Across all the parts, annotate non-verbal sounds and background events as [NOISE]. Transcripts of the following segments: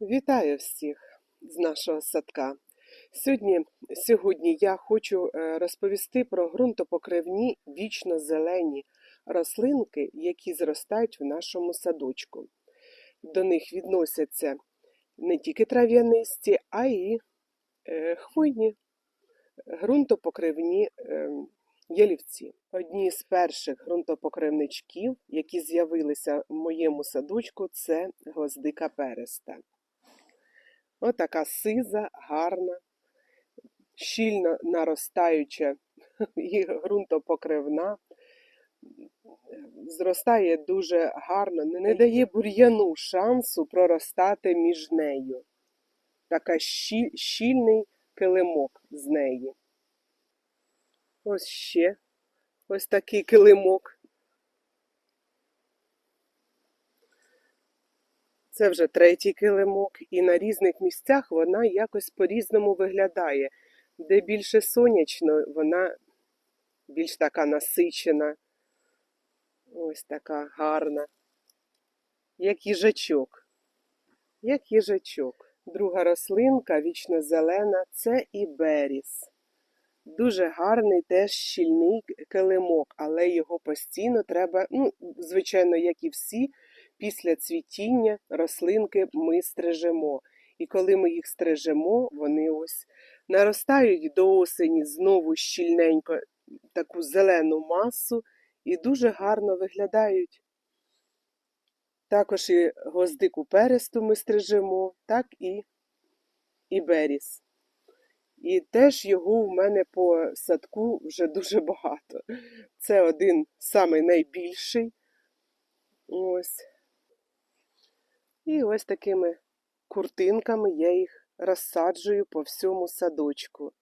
Вітаю всіх з нашого садка. Сьогодні, сьогодні я хочу е, розповісти про ґрунтопокривні вічно зелені рослинки, які зростають в нашому садочку. До них відносяться не тільки трав'янисті, а й е, хвойні ґрунтопокривні е, ялівці. Одні з перших ґрунтопокривничків, які з'явилися в моєму садочку, це гвоздика переста. Отака сиза, гарна, щільно наростаюча [LAUGHS] і ґрунтопокривна. Зростає дуже гарно, не дає бур'яну шансу проростати між нею. Така щільний килимок з неї. Ось ще ось такий килимок. Це вже третій килимок, і на різних місцях вона якось по-різному виглядає. Де більше сонячно, вона більш така насичена, ось така гарна, як їжачок. Як їжачок. Друга рослинка, вічно зелена, це іберіс. Дуже гарний теж щільний килимок, але його постійно треба, ну, звичайно, як і всі, після цвітіння рослинки ми стрижемо. І коли ми їх стрижемо, вони ось наростають до осені знову щільненько таку зелену масу і дуже гарно виглядають. Також і гвоздику пересту ми стрижемо, так і, і беріс. І теж його в мене по садку вже дуже багато. Це один самий найбільший. Ось. І ось такими куртинками я їх розсаджую по всьому садочку,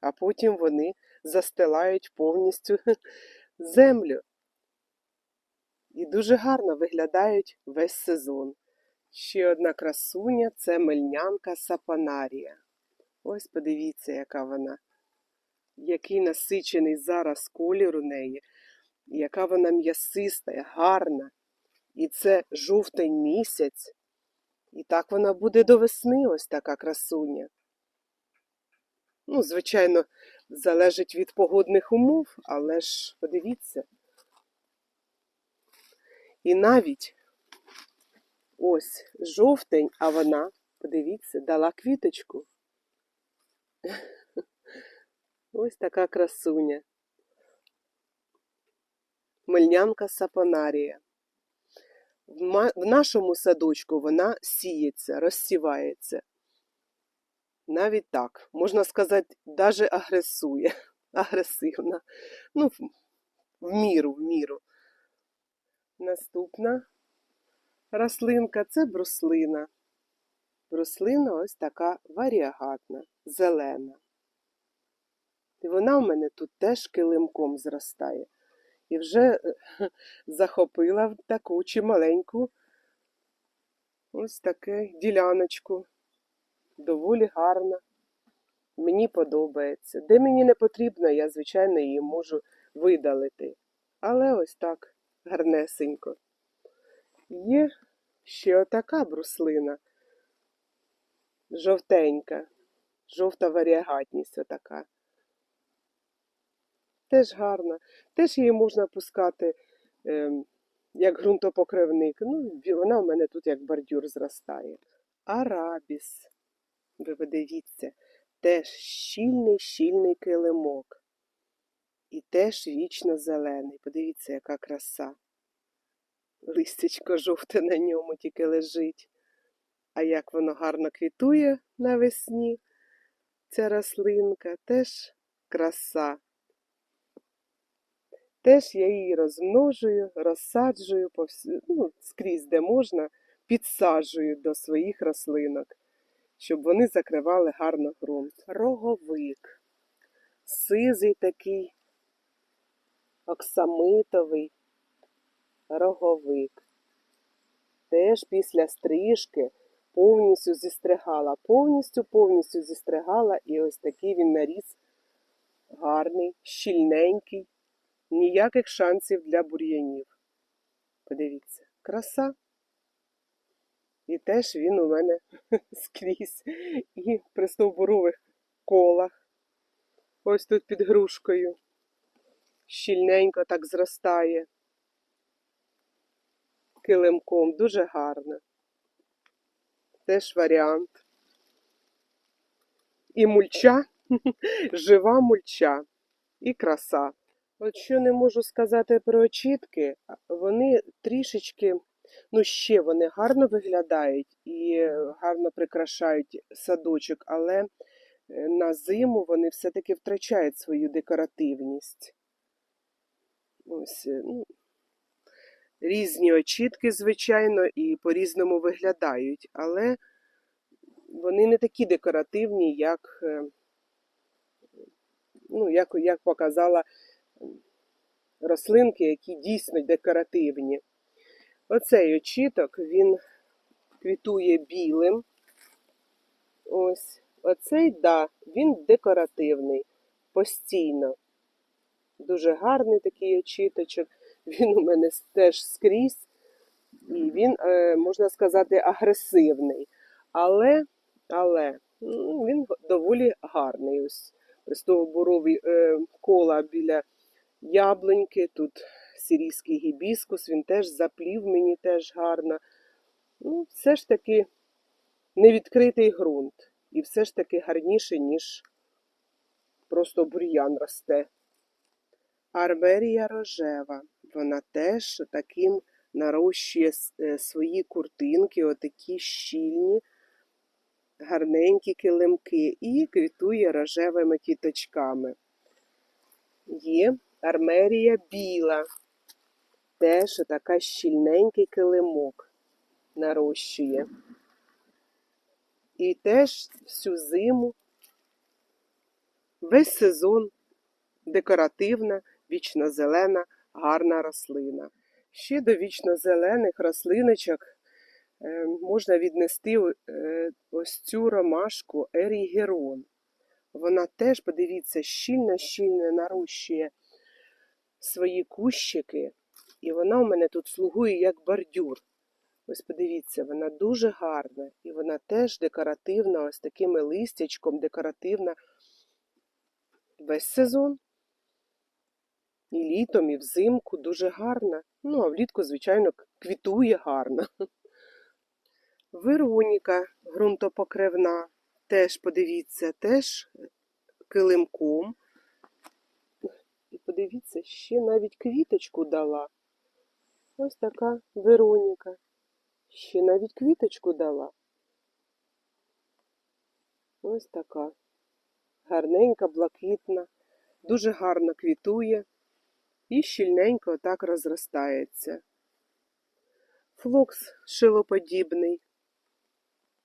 а потім вони застилають повністю [LAUGHS] землю. І дуже гарно виглядають весь сезон. Ще одна красуня це мельнянка сапанарія. Ось подивіться, яка вона, який насичений зараз колір у неї, яка вона м'ясиста, гарна. І це жовтень місяць. І так вона буде до весни, ось така красуня. Ну, звичайно, залежить від погодних умов, але ж подивіться. І навіть ось жовтень, а вона, подивіться, дала квіточку. [LAUGHS] Ось така красуня. Мельнянка сапонарія. В нашому садочку вона сіється, розсівається. Навіть так, можна сказати, даже агресує, [LAUGHS] агресивна. Ну, в, міру, в міру. Наступна рослинка це бруслина. Бруслина ось така варіагатна, зелена. І вона в мене тут теж килимком зростає. І вже е, [LAUGHS] захопила в таку чималеньку ось таку діляночку. Доволі гарна. Мені подобається. Де мені не потрібно, я, звичайно, її можу видалити. Але ось так гарнесенько. Є ще отака бруслина. Жовтенька, жовта варіагатність отака. Теж гарна. Теж її можна пускати ем, як ґрунтопокривник. Ну, вона в мене тут як бордюр зростає. Арабіс. Ви подивіться, теж щільний, щільний килимок. І теж вічно зелений. Подивіться, яка краса. Листячко жовте на ньому тільки лежить. А як воно гарно квітує навесні, ця рослинка, теж краса. Теж я її розмножую, розсаджую повсю, ну, скрізь, де можна, підсаджую до своїх рослинок, щоб вони закривали гарно ґрунт. Роговик, сизий такий, оксамитовий роговик. Теж після стрижки повністю зістригала, повністю, повністю зістригала, і ось такий він наріс гарний, щільненький, ніяких шансів для бур'янів. Подивіться, краса. І теж він у мене [LAUGHS] скрізь. І при стовбурових колах. Ось тут під грушкою. Щільненько так зростає. Килимком. Дуже гарно. Теж варіант. І мульча, [LAUGHS] жива мульча, і краса. От що не можу сказати про очітки, вони трішечки, ну ще вони гарно виглядають і гарно прикрашають садочок, але е, на зиму вони все-таки втрачають свою декоративність. Ось, е, ну, різні очітки, звичайно, і по-різному виглядають, але вони не такі декоративні, як, е, ну, як, як показала рослинки, які дійсно декоративні. Оцей очіток, він квітує білим. Ось. Оцей, да, він декоративний, постійно. Дуже гарний такий очіточок. Він у мене теж скрізь. І він, е, можна сказати, агресивний. Але, але ну, він доволі гарний. Ось стовбурові е, кола біля яблуньки, тут сирійський гібіскус, він теж заплів мені теж гарно. Ну, все ж таки невідкритий ґрунт. І все ж таки гарніше, ніж просто бур'ян росте. Арберія рожева, вона теж таким нарощує е, свої куртинки, отакі щільні, гарненькі килимки, і квітує рожевими кіточками. Є армерія біла, теж така щільненький килимок нарощує. І теж всю зиму, весь сезон декоративна, вічно-зелена, гарна рослина. Ще до вічно-зелених рослиночок е, можна віднести е, ось цю ромашку ерігерон. Вона теж, подивіться, щільно-щільно нарощує свої кущики, і вона у мене тут слугує як бордюр. Ось подивіться, вона дуже гарна, і вона теж декоративна, ось такими листячком, декоративна весь сезон. І літом, і взимку дуже гарна. Ну, а влітку, звичайно, квітує гарно. [LAUGHS] Вероніка ґрунтопокривна, теж подивіться, теж килимком. Подивіться, ще навіть квіточку дала. Ось така Вероніка. Ще навіть квіточку дала. Ось така. Гарненька, блакитна, дуже гарно квітує і щільненько так розростається. Флокс шилоподібний.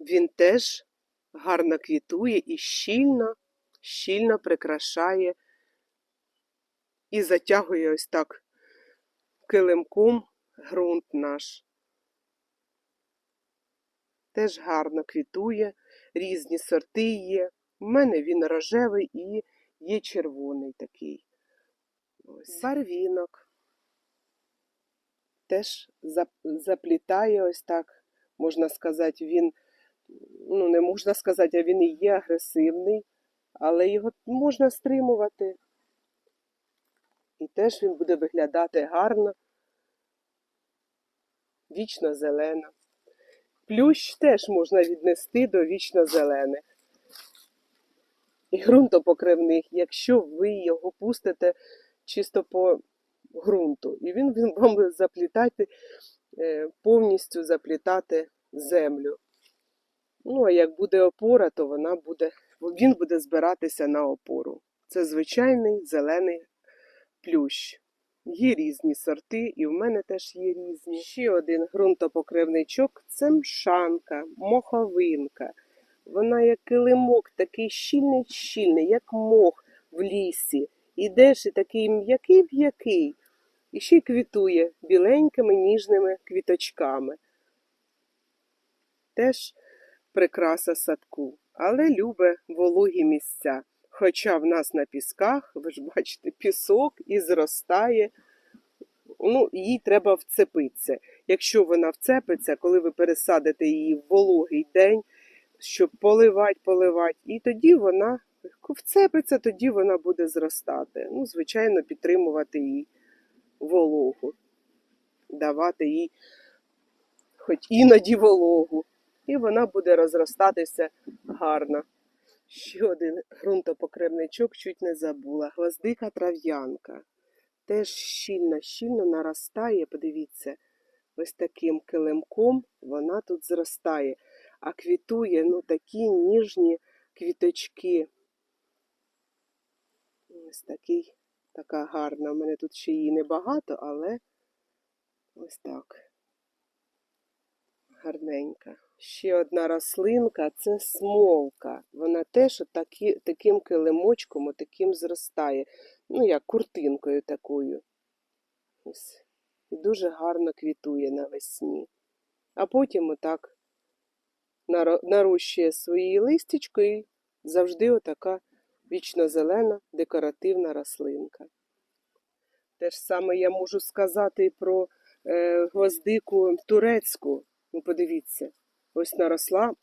Він теж гарно квітує і щільно, щільно прикрашає і затягує ось так килимком ґрунт наш. Теж гарно квітує, різні сорти є. У мене він рожевий і є червоний такий. Ось. Барвінок. Теж заплітає ось так, можна сказати, він, ну, не можна сказати, а він і є агресивний, але його можна стримувати. І теж він буде виглядати гарно, вічно зелено. Плющ теж можна віднести до вічно зелених. І ґрунтопокривних, якщо ви його пустите чисто по ґрунту. І він, він вам [LAUGHS] заплітати, е, повністю заплітати землю. Ну, а як буде опора, то вона буде, він буде збиратися на опору. Це звичайний зелений плющ. Є різні сорти, і в мене теж є різні. Ще один ґрунтопокривничок це мшанка, моховинка. Вона як килимок, такий щільний-щільний, як мох в лісі. Ідеш і такий м'який-м'який. І ще й квітує біленькими ніжними квіточками. Теж прикраса садку, але любе вологі місця. Хоча в нас на пісках, ви ж бачите, пісок і зростає, ну, їй треба вцепитися. якщо вона вцепиться, коли ви пересадите її в вологий день, щоб поливати, поливати, і тоді вона вцепиться, тоді вона буде зростати. Ну, звичайно, підтримувати їй вологу, давати їй хоч іноді вологу, і вона буде розростатися гарно. Ще один ґрунтопокривничок чуть не забула. Гвоздика трав'янка. Теж щільно, щільно наростає, подивіться, ось таким килимком вона тут зростає, а квітує ну, такі ніжні квіточки. Ось такий, така гарна. У мене тут ще її небагато, але ось так. Гарненька. Ще одна рослинка це смолка. Вона теж отакі, таким килимочком, таким зростає. Ну, як куртинкою такою. Ось. І дуже гарно квітує навесні. А потім отак нарощує свої листячко і завжди отака вічно-зелена декоративна рослинка. Те ж саме я можу сказати і про е, гвоздику турецьку. Ну, подивіться, ось наросла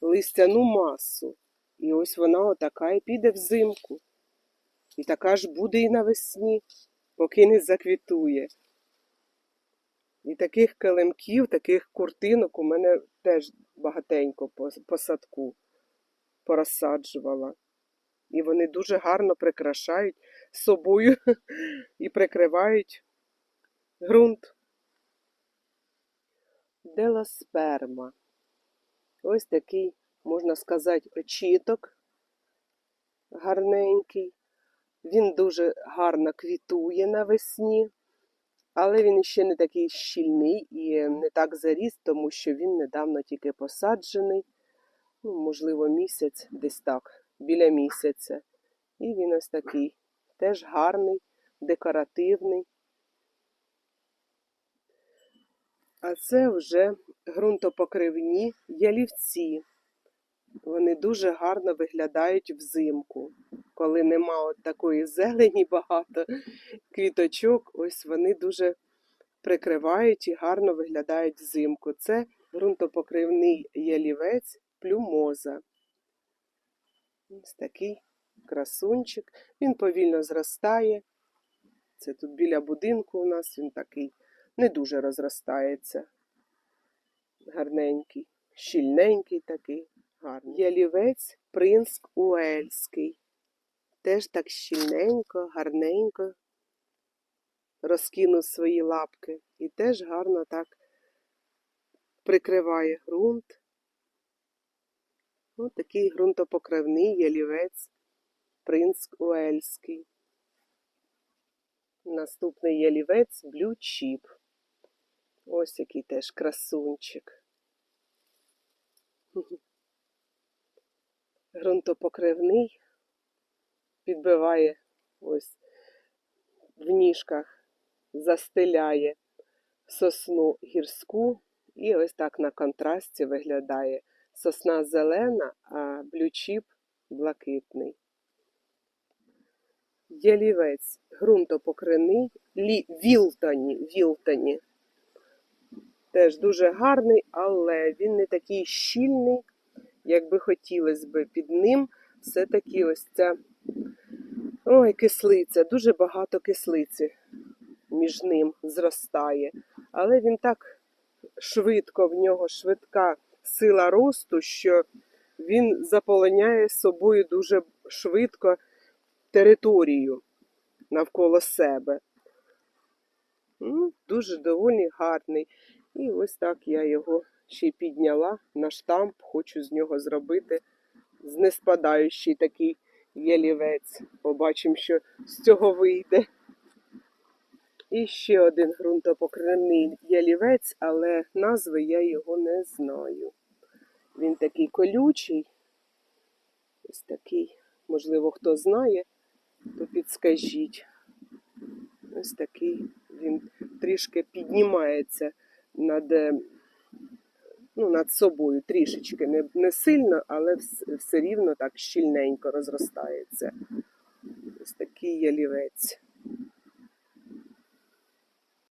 листяну масу. І ось вона отака і піде взимку. І така ж буде і навесні, поки не заквітує. І таких килимків, таких куртинок у мене теж багатенько по, садку порозсаджувала. І вони дуже гарно прикрашають собою [LAUGHS] і прикривають ґрунт. Делосперма. Ось такий, можна сказати, очіток гарненький. Він дуже гарно квітує навесні, але він ще не такий щільний і не так заріс, тому що він недавно тільки посаджений. Ну, можливо, місяць, десь так, біля місяця. І він ось такий теж гарний, декоративний. А це вже ґрунтопокривні ялівці. Вони дуже гарно виглядають взимку. Коли нема от такої зелені багато квіточок, ось вони дуже прикривають і гарно виглядають взимку. Це ґрунтопокривний ялівець плюмоза. Ось такий красунчик. Він повільно зростає. Це тут біля будинку у нас він такий не дуже розростається. Гарненький, щільненький такий, гарний. Ялівець принск Уельський. Теж так щільненько, гарненько розкинув свої лапки і теж гарно так прикриває ґрунт. Ось такий ґрунтопокривний ялівець принск Уельський. Наступний ялівець блючіп. Ось який теж красунчик. [LAUGHS] Грунтопокривний підбиває ось в ніжках, застеляє сосну гірську і ось так на контрасті виглядає сосна зелена, а блючіп блакитний. Ялівець ґрунтопокривний, лі, вілтоні, вілтоні. Теж дуже гарний, але він не такий щільний, як би хотілося би. Під ним все-таки ось ця ой, кислиця, дуже багато кислиці між ним зростає. Але він так швидко, в нього швидка сила росту, що він заполоняє собою дуже швидко територію навколо себе. Ну, Дуже доволі гарний. І ось так я його ще й підняла на штамп, хочу з нього зробити знеспадаючий такий ялівець. Побачимо, що з цього вийде. І ще один ґрунтопокривний ялівець, але назви я його не знаю. Він такий колючий, ось такий, можливо, хто знає, то підскажіть. Ось такий він трішки піднімається над е, ну, над собою трішечки, не, не сильно, але вс- все рівно так щільненько розростається. Ось такий ялівець.